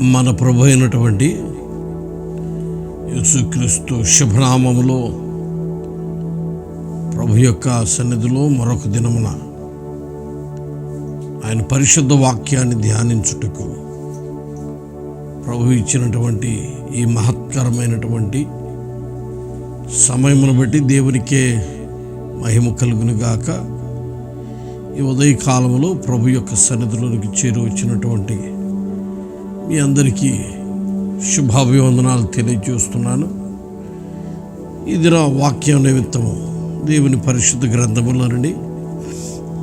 మన ప్రభు అయినటువంటి యేసుక్రీస్తు శుభనామములో ప్రభు యొక్క సన్నిధిలో మరొక దినమున ఆయన పరిశుద్ధ వాక్యాన్ని ధ్యానించుటకు ప్రభు ఇచ్చినటువంటి ఈ మహత్కరమైనటువంటి సమయమును బట్టి దేవునికే మహిమ కలుగును గాక. ఈ ఉదయకాలంలో ప్రభు యొక్క సన్నిధిలోనికి చేరువచ్చినటువంటి మీ అందరికీ శుభాభివందనాలు తెలియజేస్తున్నాను. ఇది నా వాక్యం నిమిత్తము దేవుని పరిశుద్ధ గ్రంథములో నుండి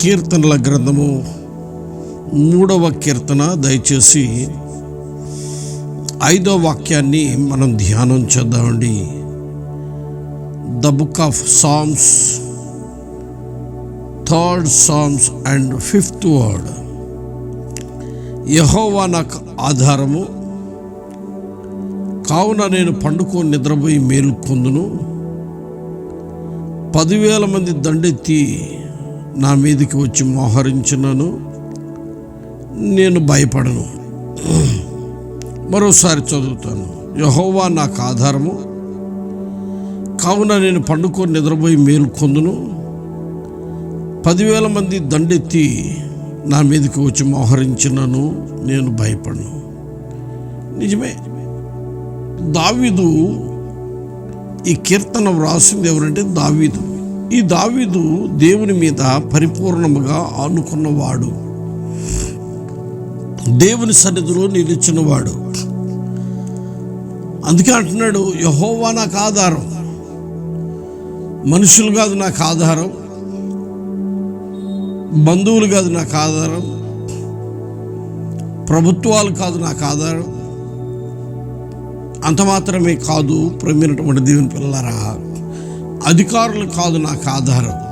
కీర్తనల గ్రంథము మూడవ కీర్తన. దయచేసి ఐదో వాక్యాన్ని మనం ధ్యానం చేద్దామండి. The book of songs third songs and fifth word. యహోవా నాకు ఆధారము. కావున నేను పండుకొని నిద్రపోయి మేలుకొందును పదివేల మంది దండెత్తి నా మీదకి వచ్చి మోహరించినను. నేను భయపడను. మరోసారి చదువుతాను. యహోవా నాకు ఆధారము. కావున నేను పండుకొని నిద్రపోయి మేలుకొందును పదివేల మంది దండెత్తి నా మీదకి వచ్చి మోహరించినను నేను భయపడను. నిజమే. దావీదు ఈ కీర్తన వ్రాసింది ఎవరంటే దావీదు. ఈ దావీదు దేవుని మీద పరిపూర్ణముగా ఆనుకున్నవాడు. దేవుని సన్నిధిలో నిలిచినవాడు. అందుకే అంటున్నాడు యహోవా నాకు ఆధారం. మనుషులు కాదు నాకు ఆధారం. బంధువులు కాదు నాకు ఆధారం. ప్రభుత్వాలు కాదు నాకు ఆధారం. అంత మాత్రమే కాదు ప్రమినటువంటి దేవుని పిల్లరా అధికారులు కాదు నాకు ఆధారం.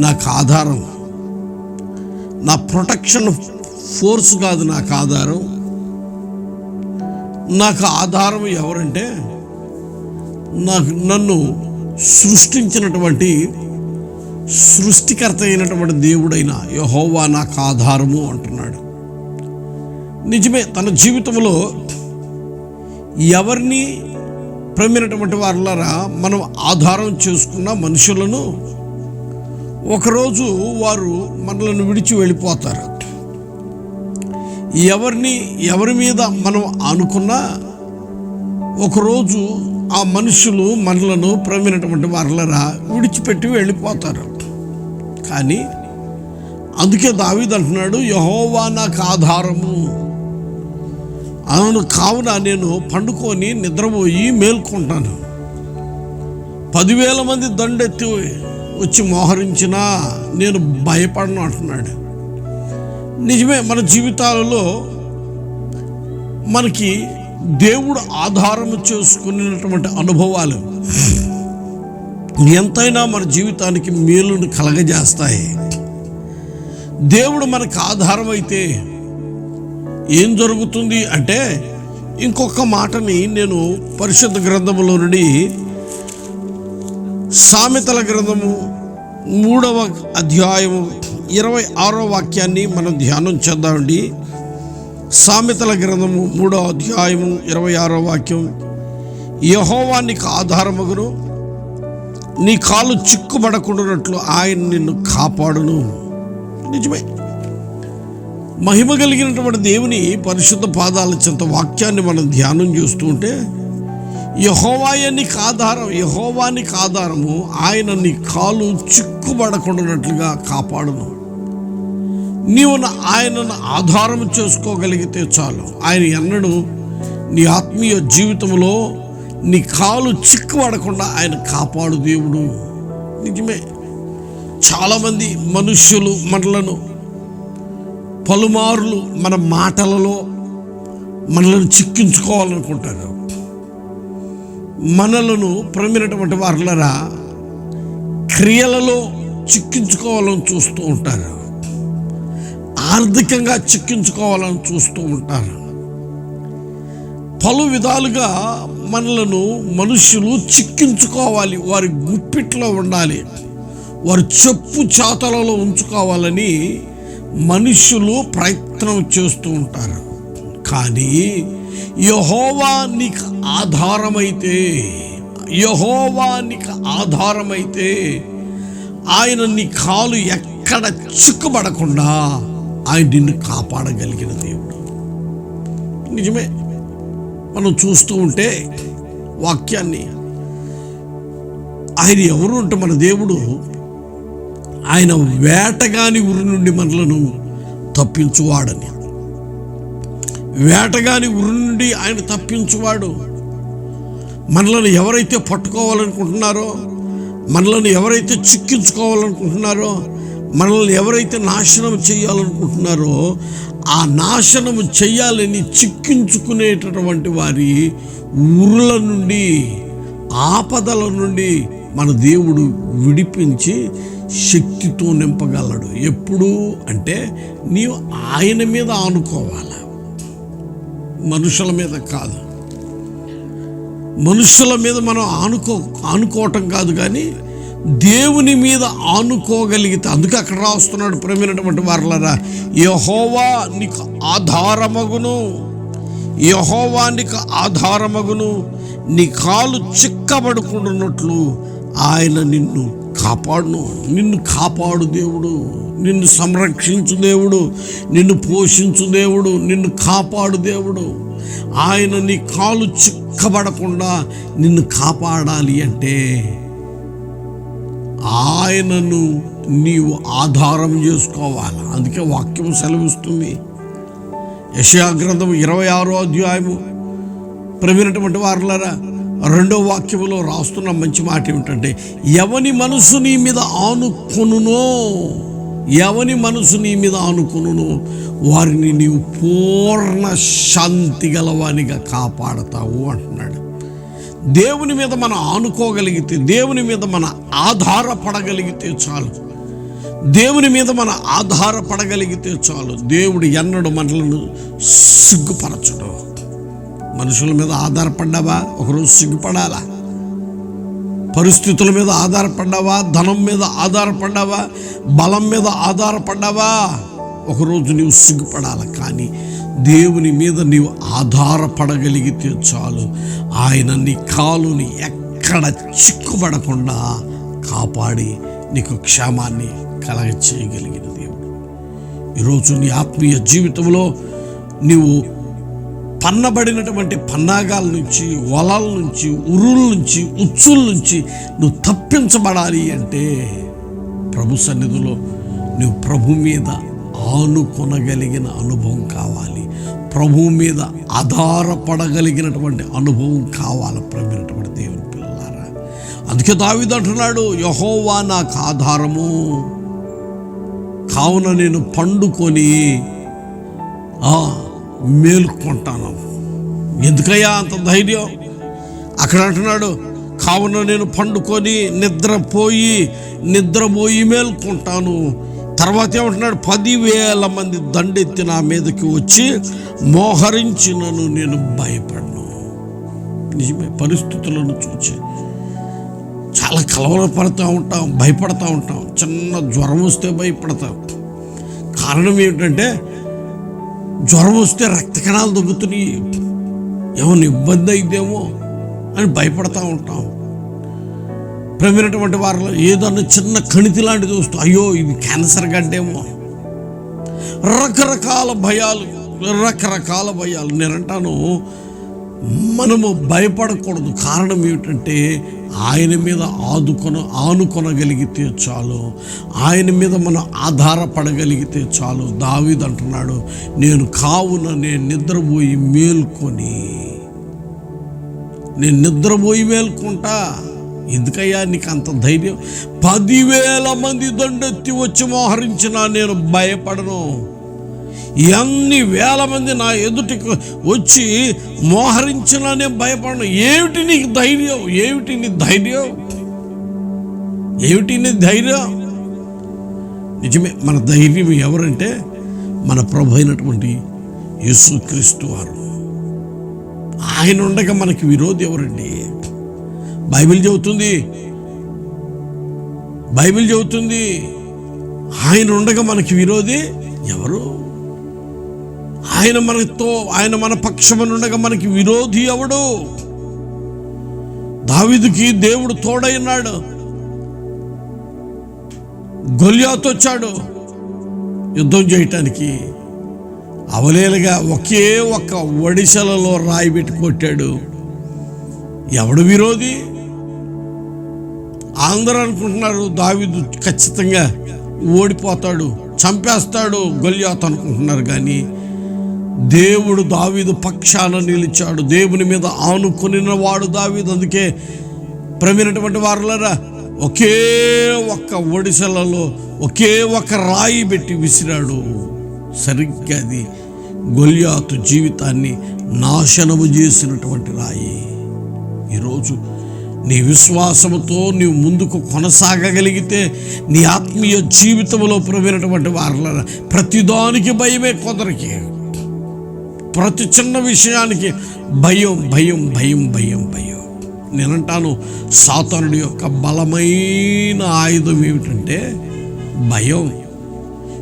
నాకు ఆధారం. నా ప్రొటెక్షన్ ఫోర్స్ కాదు నాకు ఆధారం. నాకు ఆధారం ఎవరంటే నాకు నన్ను సృష్టించినటువంటి సృష్టికర్త అయినటువంటి దేవుడైన యహోవా నాకు ఆధారము అంటున్నాడు. నిజమే తన జీవితంలో ఎవరిని ప్రమినటువంటి వారులరా మనం ఆధారం చేసుకున్న మనుషులను ఒకరోజు వారు మనలను విడిచి వెళ్ళిపోతారు. ఎవరిని ఎవరి మీద మనం అనుకున్నా ఒకరోజు ఆ మనుషులు మనలను ప్రమినటువంటి వారులరా విడిచిపెట్టి వెళ్ళిపోతారు. కానీ అందుకే దావీద్ అంటున్నాడు యహోవా నాకు ఆధారము. అవును కావున నేను పండుకొని నిద్రపోయి మేల్కొంటాను. పదివేల మంది దండెత్తి వచ్చి మోహరించినా నేను భయపడను అంటున్నాడు. నిజమే మన జీవితాలలో మనకి దేవుడు ఆధారము చేసుకునేటువంటి అనుభవాలు ఎంతైనా మన జీవితానికి మేలును కలగజేస్తాయి. దేవుడు మనకు ఆధారం అయితే ఏం జరుగుతుంది అంటే ఇంకొక మాటని నేను పరిశుద్ధ గ్రంథములో నుండి సామెతల గ్రంథము మూడవ అధ్యాయము ఇరవై ఆరో వాక్యాన్ని మనం ధ్యానం చేద్దామండి సామెతల గ్రంథము మూడవ అధ్యాయము ఇరవై ఆరో వాక్యం యహోవానికి ఆధారమగును నీ కాలు చిక్కుబడకుండానట్లు ఆయన నిన్ను కాపాడును. నిజమే. మహిమ కలిగినటువంటి దేవుని పరిశుద్ధ పాదాల చెంత వాక్యాన్ని మనం ధ్యానం చేస్తూ ఉంటే యహోవాయ నీకు ఆధారం యహోవానికి ఆధారము ఆయన నీ కాలు చిక్కుబడకుండానట్లుగా కాపాడును. నీవు ఆయనను ఆధారం చేసుకోగలిగితే చాలు. ఆయన ఎన్నడూ నీ ఆత్మీయ జీవితంలో నీ కాలు చిక్కుపడకుండా ఆయన కాపాడు దేవుడు. నిజమే. చాలామంది మనుష్యులు మనలను పలుమార్లు మన మాటలలో మనలను చిక్కించుకోవాలనుకుంటారు. మనలను ప్రమినటువంటి వారులరా క్రియలలో చిక్కించుకోవాలని చూస్తూ ఉంటారు. ఆర్థికంగా చిక్కించుకోవాలని చూస్తూ ఉంటారు. పలు విధాలుగా మనలను మనుషులు చిక్కించుకోవాలి. వారి గుప్పిట్లో ఉండాలి. వారి చెప్పు చాతలలో ఉంచుకోవాలని మనుషులు ప్రయత్నం చేస్తూ ఉంటారు. కానీ యహోవా నీకు ఆధారమైతే యహోవా నీకు ఆధారమైతే ఆయన నీ కాలు ఎక్కడ చిక్కుబడకుండా ఆయన నిన్ను కాపాడగలిగిన దేవుడు. నిజమే. మనం చూస్తూ ఉంటే వాక్యాన్ని. ఆయన ఎవరు అంటే మన దేవుడు. ఆయన వేటగాని ఉరి నుండి మనలను తప్పించువాడని. వేటగాని ఉరి నుండి ఆయన తప్పించువాడు. మనలను ఎవరైతే పట్టుకోవాలనుకుంటున్నారో మనలను ఎవరైతే చిక్కించుకోవాలనుకుంటున్నారో మనల్ని ఎవరైతే నాశనం చేయాలనుకుంటున్నారో ఆ నాశనం చేయాలని చిక్కించుకునేటటువంటి వారి ఊర్ల నుండి ఆపదల నుండి మన దేవుడు విడిపించి శక్తితో నింపగలడు. ఎప్పుడు అంటే నీవు ఆయన మీద ఆనుకోవాలి. మనుషుల మీద కాదు. మనుషుల మీద మనం ఆనుకో ఆనుకోవటం కాదు కానీ దేవుని మీద ఆనుకోగలిగితే అందుకే అక్కడ రాస్తున్నాడు ప్రేమైనటువంటి వారులరా యహోవా నీకు ఆధారమగును. యహోవా నీకు ఆధారమగును. నీ కాలు చిక్కబడుకుంటున్నట్లు ఆయన నిన్ను కాపాడును. నిన్ను కాపాడు దేవుడు. నిన్ను సంరక్షించు దేవుడు. నిన్ను పోషించు దేవుడు. నిన్ను కాపాడు దేవుడు. ఆయన నీ కాలు చిక్కబడకుండా నిన్ను కాపాడాలి అంటే ఆయనను నీవు ఆధారం చేసుకోవాలి. అందుకే వాక్యం సెలవిస్తుంది. యశయాగ్రంథం ఇరవై ఆరో అధ్యాయము. ప్రవీణటువంటి వారులరా రెండో వాక్యములో రాస్తున్న మంచి మాట ఏమిటంటే ఎవని మనసు నీ మీద ఆనుకొనునో ఎవని మనసు నీ మీద ఆనుకొనునో వారిని నీవు పూర్ణ శాంతి గలవానిగా కాపాడతావు అంటున్నాడు. దేవుని మీద మనం ఆనుకోగలిగితే దేవుని మీద మన ఆధారపడగలిగితే చాలు. దేవుని మీద మన ఆధారపడగలిగితే చాలు. దేవుడు ఎన్నడు మనలను సిగ్గుపరచడు. మనుషుల మీద ఆధారపడ్డావా? ఒకరోజు సిగ్గుపడాలా? పరిస్థితుల మీద ఆధారపడ్డావా? ధనం మీద ఆధారపడ్డావా? బలం మీద ఆధారపడ్డావా? ఒకరోజు నీవు సిగ్గుపడాలి? కానీ దేవుని మీద నీవు ఆధారపడగలిగితే చాలు. ఆయన నీ కాలుని ఎక్కడ చిక్కుపడకుండా కాపాడి నీకు క్షేమాన్ని కలగ చేయగలిగిన దేవుడు. ఈరోజు నీ ఆత్మీయ జీవితంలో నీవు పన్నబడినటువంటి పన్నాగాల నుంచి వలల నుంచి ఉరుల నుంచి ఉచ్చుల నుంచి నువ్వు తప్పించబడాలి అంటే ప్రభు సన్నిధిలో నువ్వు ప్రభు మీద ఆనుకొనగలిగిన అనుభవం కావాలి. ప్రభు మీద ఆధారపడగలిగినటువంటి అనుభవం కావాలి ప్రభునటువంటి దేవుని పిల్లలారా. అందుకే దావిదు అంటున్నాడు యహోవా నాకు ఆధారము. కావున నేను పండుకొని మేల్కొంటాను మేలుకుంటాను. ఎందుకయ్యా అంత ధైర్యం? అక్కడ అంటున్నాడు కావున నేను పండుకొని నిద్రపోయి నిద్రపోయి మేల్కొంటాను. తర్వాత ఏమంటున్నాడు పదివేల మంది దండెత్తి నా మీదకి వచ్చి మోహరించినను నేను భయపడను. నిజమే పరిస్థితులను చూచి చాలా కలవరపడుతూ ఉంటాం భయపడతా ఉంటాం చిన్న జ్వరం వస్తే భయపడతాం. కారణం ఏమిటంటే జ్వరం వస్తే రక్త కణాలు దొబ్బుతున్నాయి. ఏమైనా ఇబ్బంది అయిద్దేమో అని భయపడతా ఉంటాం. ప్రమినటువంటి వారిలో ఏదన్నా చిన్న కణితి లాంటిది వస్తూ అయ్యో ఇది క్యాన్సర్ గడ్డేమో రకరకాల భయాలు రకరకాల భయాలు. నేనంటాను మనము భయపడకూడదు. కారణం ఏమిటంటే ఆయన మీద ఆదుకొన ఆనుకొనగలిగితే చాలు. ఆయన మీద మనం ఆధారపడగలిగితే చాలు. దావీదు అంటున్నాడు నేను కావున నేను నిద్రపోయి మేల్కొని నేను నిద్రపోయి మేల్కుంటా. ఎందుకయ్యా నీకు అంత ధైర్యం? పదివేల మంది దండెత్తి వచ్చి మోహరించినా నేను భయపడను. ఎన్ని వేల మంది నా ఎదుటికి వచ్చి మోహరించినా నేను భయపడను. ఏమిటి నీకు ధైర్యం? ఏమిటి నీ ధైర్యం? ఏమిటి నీ ధైర్యం? నిజమే మన ధైర్యం ఎవరంటే మన ప్రభు అయినటువంటి యేసుక్రీస్తు వారు. ఆయన ఉండగా మనకి విరోధి ఎవరండి? బైబిల్ చెబుతుంది. బైబిల్ చెబుతుంది. ఆయన ఉండగా మనకి విరోధి ఎవరు? ఆయన మనతో ఆయన మన పక్షమనుండగా మనకి విరోధి ఎవడు? దావిదికి దేవుడు తోడైనాడు. గొల్యాత్ వచ్చాడు యుద్ధం చేయటానికి. అవలేలుగా ఒకే ఒక్క ఒడిశలలో రాయి పెట్టి కొట్టాడు. ఎవడు విరోధి? అందరూ అనుకుంటున్నారు దావిదు ఖచ్చితంగా ఓడిపోతాడు చంపేస్తాడు గొల్యాత్ అనుకుంటున్నారు కానీ దేవుడు దావీదు పక్షాన నిలిచాడు. దేవుని మీద ఆనుకొనిన వాడు దావీదు. అందుకే ప్రమినటువంటి వారులరా ఒకే ఒక్క ఒడిశలలో ఒకే ఒక్క రాయి పెట్టి విసిరాడు. సరిగ్గా అది గొల్యాతు జీవితాన్ని నాశనము చేసినటువంటి రాయి. ఈరోజు నీ విశ్వాసముతో నీవు ముందుకు కొనసాగగలిగితే నీ ఆత్మీయ జీవితంలో ప్రవీణటువంటి వారిలో ప్రతిదానికి భయమే కొందరికి. ప్రతి చిన్న విషయానికి భయం భయం భయం భయం భయం. నేనంటాను సాతానుడి యొక్క బలమైన ఆయుధం ఏమిటంటే భయం.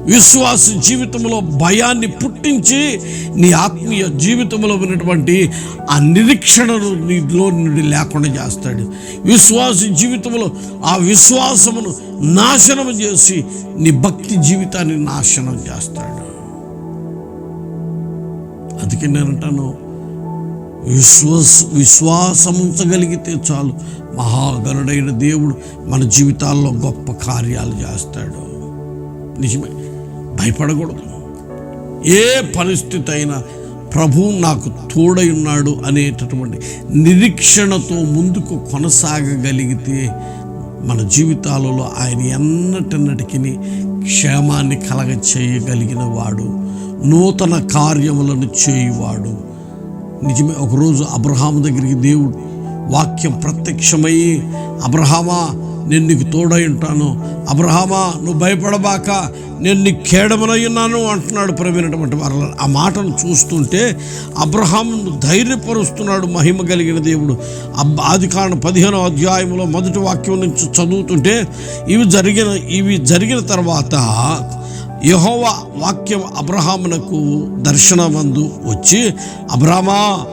విశ్వాస జీవితంలో భయాన్ని పుట్టించి నీ ఆత్మీయ జీవితంలో ఉన్నటువంటి ఆ నిరీక్షణను నీలో నుండి లేకుండా చేస్తాడు. విశ్వాస జీవితంలో ఆ విశ్వాసమును నాశనం చేసి నీ భక్తి జీవితాన్ని నాశనం చేస్తాడు. అందుకే నేను అంటాను విశ్వాస విశ్వాసముంచగలిగితే చాలు. మహాగరుడైన దేవుడు మన జీవితాల్లో గొప్ప కార్యాలు చేస్తాడు. నిజమే. భయపడకూడదు. ఏ పరిస్థితి అయినా ప్రభు నాకు తోడై ఉన్నాడు అనేటటువంటి నిరీక్షణతో ముందుకు కొనసాగగలిగితే మన జీవితాలలో ఆయన ఎన్నటన్నటికి క్షేమాన్ని కలగ చేయగలిగిన వాడు నూతన కార్యములను చేయువాడు. నిజమే ఒకరోజు అబ్రహాం దగ్గరికి దేవుడు వాక్యం ప్రత్యక్షమై అబ్రహామా నేను నీకు తోడై ఉంటాను. అబ్రహామా నువ్వు భయపడబాక నేను నీకు కేడమనై ఉన్నాను అంటున్నాడు ప్రవీణటువంటి వారు. ఆ మాటను చూస్తుంటే అబ్రహామును ధైర్యపరుస్తున్నాడు మహిమ కలిగిన దేవుడు. అబ్బ ఆది పదిహేనో అధ్యాయంలో మొదటి వాక్యం నుంచి చదువుతుంటే ఇవి జరిగిన ఇవి జరిగిన తర్వాత యహోవ వాక్యం అబ్రహామునకు దర్శనమందు వచ్చి అబ్రహమా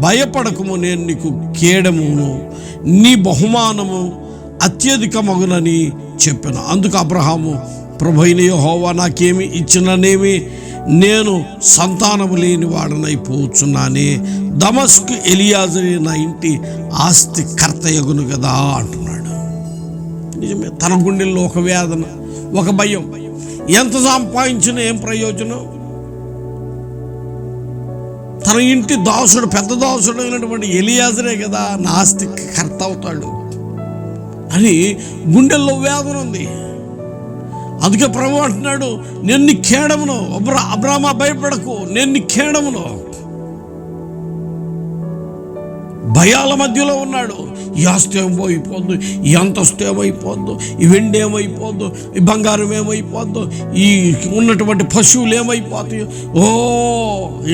భయపడకము నేను నీకు కేడమును నీ బహుమానము అత్యధిక మగునని చెప్పాను. అందుకు అబ్రహాము ప్రభైన యహోవా నాకేమి ఇచ్చిననేమి? నేను సంతానము లేని వాడనైపోతున్నానే దమస్క్ ఎలియాజరే నా ఇంటి ఆస్తి కర్తయగును కదా అంటున్నాడు. నిజమే తన గుండెల్లో ఒక వేదన ఒక భయం. ఎంత సంపాదించినా ఏం ప్రయోజనం? తన ఇంటి దాసుడు పెద్ద దాసుడు అయినటువంటి ఎలియాజరే కదా నా ఆస్తి కర్త అవుతాడు. అని గుండెల్లో వేదన ఉంది. అందుకే ప్రభు అంటున్నాడు నేను నీ ఖేడమును అబ్రా అబ్రామా భయపడకు నేను నీ ఖేడమును భయాల మధ్యలో ఉన్నాడు. ఈ ఆస్తి ఏమైపోద్దు ఈ అంతస్తు ఏమైపోద్దు ఈ వెండి ఏమైపోద్దు ఈ బంగారం ఏమైపోద్దు ఈ ఉన్నటువంటి పశువులు ఏమైపోతాయో ఓ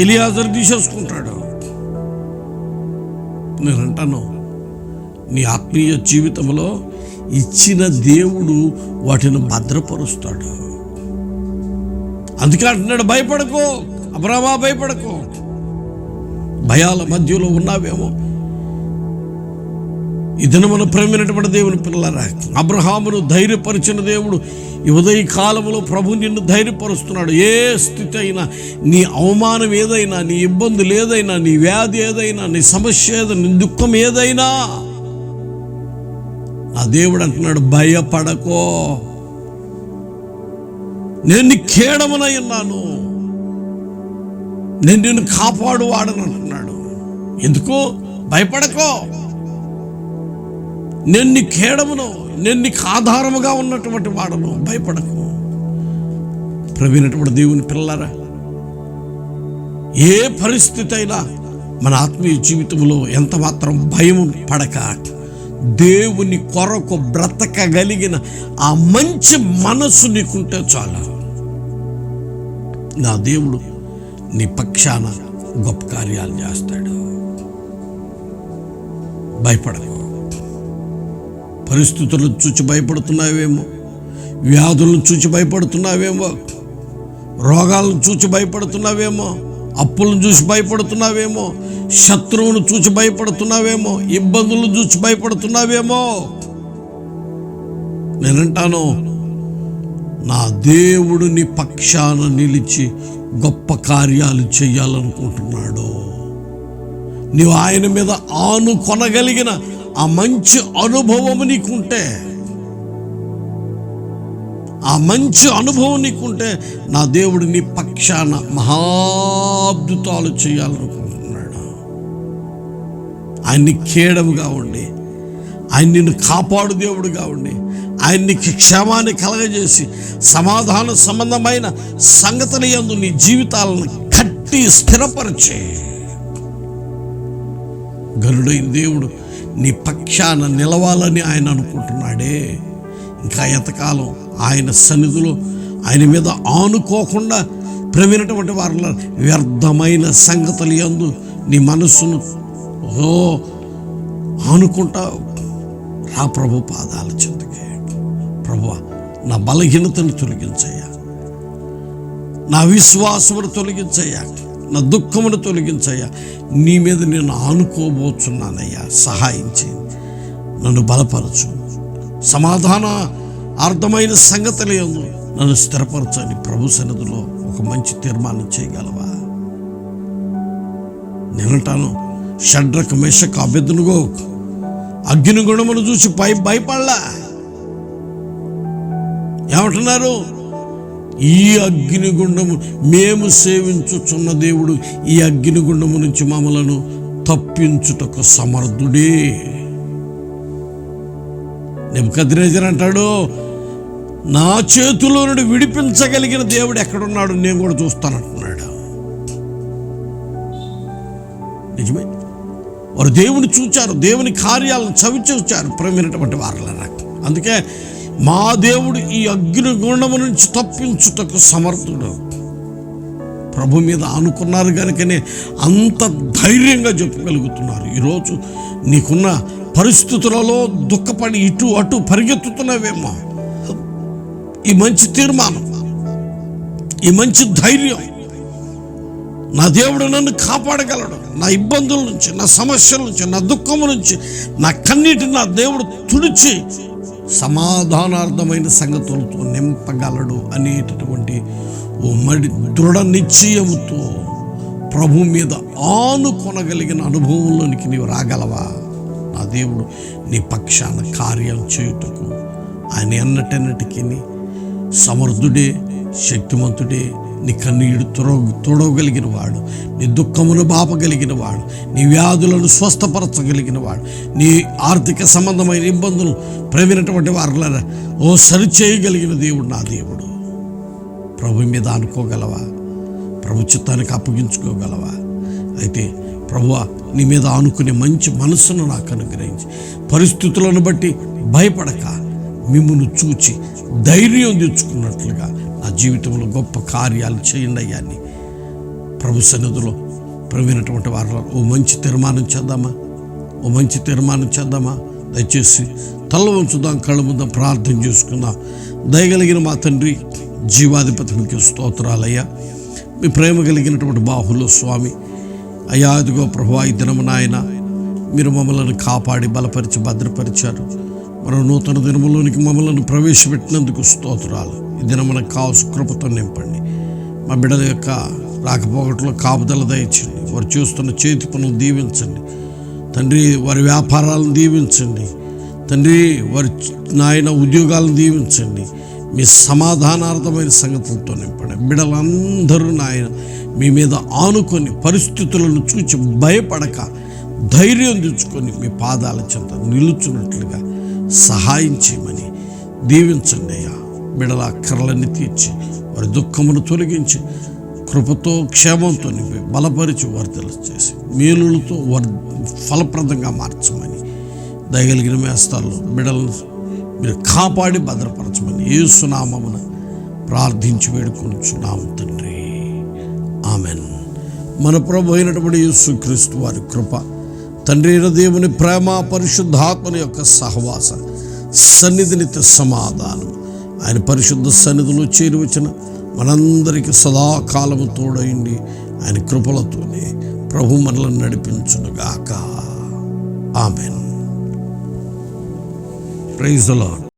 ఎలియాజర్ తీసేసుకుంటాడు. నేను అంటాను నీ ఆత్మీయ జీవితంలో ఇచ్చిన దేవుడు వాటిని భద్రపరుస్తాడు. అందుకే అంటున్నాడు భయపడకో అబ్రామా భయపడకో. భయాల మధ్యలో ఉన్నావేమో. ఇదను మన ప్రేమినటువంటి దేవుని పిల్లరా అబ్రహామును ధైర్యపరిచిన దేవుడు ఈ ఉదయ కాలంలో ప్రభు నిన్ను ధైర్యపరుస్తున్నాడు. ఏ స్థితి అయినా నీ అవమానం ఏదైనా నీ ఇబ్బందులు ఏదైనా నీ వ్యాధి ఏదైనా నీ సమస్య ఏదైనా నీ దుఃఖం ఏదైనా నా దేవుడు అంటున్నాడు భయపడకో. నేను నీ ఉన్నాను. నేను నిన్ను కాపాడువాడని అంటున్నాడు. ఎందుకు? భయపడకో. నేను నీ ఖేడమును నేను నీకు ఆధారముగా ఉన్నటువంటి వాడను. భయపడకు. ప్రవీణటువంటి దేవుని పిల్లరా ఏ పరిస్థితి అయినా మన ఆత్మీయ జీవితంలో ఎంత మాత్రం భయం పడక. దేవుని కొరకు బ్రతకగలిగిన ఆ మంచి మనసు నీకుంటే చాలు. నా దేవుడు నీ పక్షాన గొప్ప కార్యాలు చేస్తాడు. భయపడలేవు పరిస్థితులను చూచి భయపడుతున్నావేమో? వ్యాధులను చూచి భయపడుతున్నావేమో? రోగాలను చూచి భయపడుతున్నావేమో? అప్పులను చూసి భయపడుతున్నావేమో? శత్రువును చూసి భయపడుతున్నావేమో ఇబ్బందులు చూసి భయపడుతున్నావేమో. నేనంటాను నా దేవుడు నీ పక్షాన నిలిచి గొప్ప కార్యాలు చేయాలనుకుంటున్నాడు నీవు ఆయన మీద ఆను కొనగలిగిన ఆ మంచి అనుభవం నీకుంటే ఆ మంచి అనుభవం నీకుంటే నా దేవుడు నీ పక్షాన మహాద్భుతాలు చేయాలనుకుంటున్నాడు ఆయన్ని కేడవుగా ఉండి ఆయన నిన్ను కాపాడు దేవుడుగా ఉండి ఆయన నీకు క్షేమాన్ని కలగజేసి సమాధాన సంబంధమైన సంగతుల యందు నీ జీవితాలను కట్టి స్థిరపరిచే. గరుడైన దేవుడు నీ పక్షాన నిలవాలని ఆయన అనుకుంటున్నాడే. ఇంకా ఎంతకాలం ఆయన సన్నిధిలో ఆయన మీద ఆనుకోకుండా ప్రవీణటువంటి వారిలో వ్యర్థమైన సంగతులు యందు నీ మనస్సును ఓ అనుకుంటా రా ప్రభు పాదాల చెందుకే ప్రభు నా బలహీనతను తొలగించయ్యా. నా విశ్వాసమును తొలగించయ్యా. నా దుఃఖమును తొలగించయ్యా. నీ మీద నేను ఆనుకోబోతున్నానయ్యా. సహాయం చేయండి నన్ను బలపరచు. సమాధాన అర్థమైన సంగతులు ఏందో నన్ను స్థిరపరచని ప్రభు సన్నిధిలో ఒక మంచి తీర్మానం చేయగలవా? నేనంటాను షడ్రక మేషక అభ్యర్థులుగో అగ్ని గుణమును చూసి భయ భయపడలా. ఏమంటున్నారు? ఈ అగ్నిగుండము మేము సేవించుచున్న దేవుడు ఈ అగ్నిగుండము నుంచి మమ్మలను తప్పించుటకు సమర్థుడే. నిమ్మకద్రేజర్ అంటాడు నా చేతిలో నుండి విడిపించగలిగిన దేవుడు ఎక్కడున్నాడు? నేను కూడా చూస్తానంటున్నాడు. నిజమే? వారు దేవుని చూచారు దేవుని కార్యాలను చవి చూచారు ప్రేమైనటువంటి నాకు. అందుకే మా దేవుడు ఈ అగ్ని గుండము నుంచి తప్పించుటకు సమర్థుడు. ప్రభు మీద ఆనుకున్నారు కనుకనే అంత ధైర్యంగా చెప్పగలుగుతున్నారు. ఈరోజు నీకున్న పరిస్థితులలో దుఃఖపడి ఇటు అటు పరిగెత్తుతున్నావేమో. ఈ మంచి తీర్మానం ఈ మంచి ధైర్యం నా దేవుడు నన్ను కాపాడగలడు. నా ఇబ్బందుల నుంచి నా సమస్యల నుంచి నా దుఃఖము నుంచి నా కన్నీటిని నా దేవుడు తుడిచి సమాధానార్థమైన సంగతులతో నింపగలడు అనేటటువంటి ఓ మడి దృఢ నిశ్చయముతో ప్రభు మీద ఆనుకొనగలిగిన అనుభవంలోనికి నీవు రాగలవా? నా దేవుడు నీ పక్షాన కార్యం చేయుటకు ఆయన ఎన్నటెన్నటికీ సమర్థుడే శక్తిమంతుడే నీ కన్నీడు తొడ తొడవగలిగిన వాడు నీ దుఃఖమును బాపగలిగిన వాడు నీ వ్యాధులను స్వస్థపరచగలిగిన వాడు నీ ఆర్థిక సంబంధమైన ఇబ్బందులు ప్రవీణటువంటి వారుల ఓ సరిచేయగలిగిన దేవుడు నా దేవుడు. ప్రభు మీద అనుకోగలవా ప్రభు చిత్తానికి అప్పగించుకోగలవా? అయితే ప్రభు నీ మీద ఆనుకునే మంచి మనసును నాకు అనుగ్రహించి పరిస్థితులను బట్టి భయపడక మిమ్మును చూచి ధైర్యం తెచ్చుకున్నట్లుగా నా జీవితంలో గొప్ప కార్యాలు చేయండి అయ్యా అని ప్రభు సన్నిధిలో ప్రవీణటువంటి వారిలో ఓ మంచి తీర్మానం చేద్దామా? ఓ మంచి తీర్మానం చేద్దామా? దయచేసి తల ఉంచుదాం కళ్ళ ముందాం ప్రార్థన చేసుకుందాం. దయగలిగిన మా తండ్రి జీవాధిపతి మీకు స్తోత్రాలయ్యా. మీ ప్రేమ కలిగినటువంటి బాహులో స్వామి అయ్యా అదిగో ప్రభు ఈ దినమునాయన మీరు మమ్మల్ని కాపాడి బలపరిచి భద్రపరిచారు. మరో నూతన దినములోనికి మమ్మల్ని ప్రవేశపెట్టినందుకు స్తోత్రాలు. ఈ దినమున కావలసిన కృపతో నింపండి. మా బిడ్డల యొక్క రాకపోకట్లో కాపుదల దయచండి వారు చూస్తున్న చేతి పనులు దీవించండి. తండ్రి వారి వ్యాపారాలను దీవించండి. తండ్రి వారి నాయన ఉద్యోగాలను దీవించండి. మీ సమాధానార్థమైన సంగతులతో నింపండి. బిడ్డలందరూ నాయన మీ మీద ఆనుకొని పరిస్థితులను చూచి భయపడక ధైర్యం తెచ్చుకొని మీ పాదాల చెంత నిలుచున్నట్లుగా సహాయం చేయమని దీవించండి అయ్యా. బిడల అక్కర్లన్నీ తీర్చి వారి దుఃఖమును తొలగించి కృపతో క్షేమంతో నింపి బలపరిచి వర్ధలు చేసి మేలులతో వర్ ఫలప్రదంగా మార్చమని దయగలిగిన మేస్తాల్లో బిడలను మీరు కాపాడి భద్రపరచమని ఏసునామమున ప్రార్థించి వేడుకొనుచున్నాము తండ్రి. ఆమెన్. మన ప్రభు అయినటువంటి యేసుక్రీస్తు వారి కృప తండ్రి దేవుని ప్రేమ పరిశుద్ధాత్మని యొక్క సహవాస సన్నిధినిత సమాధానం. ఆయన పరిశుద్ధ సన్నిధిలో చేరువచ్చిన మనందరికీ సదాకాలము తోడైంది ఆయన కృపలతోనే ప్రభు మనలను నడిపించునుగాక. ఆమెన్. Praise lord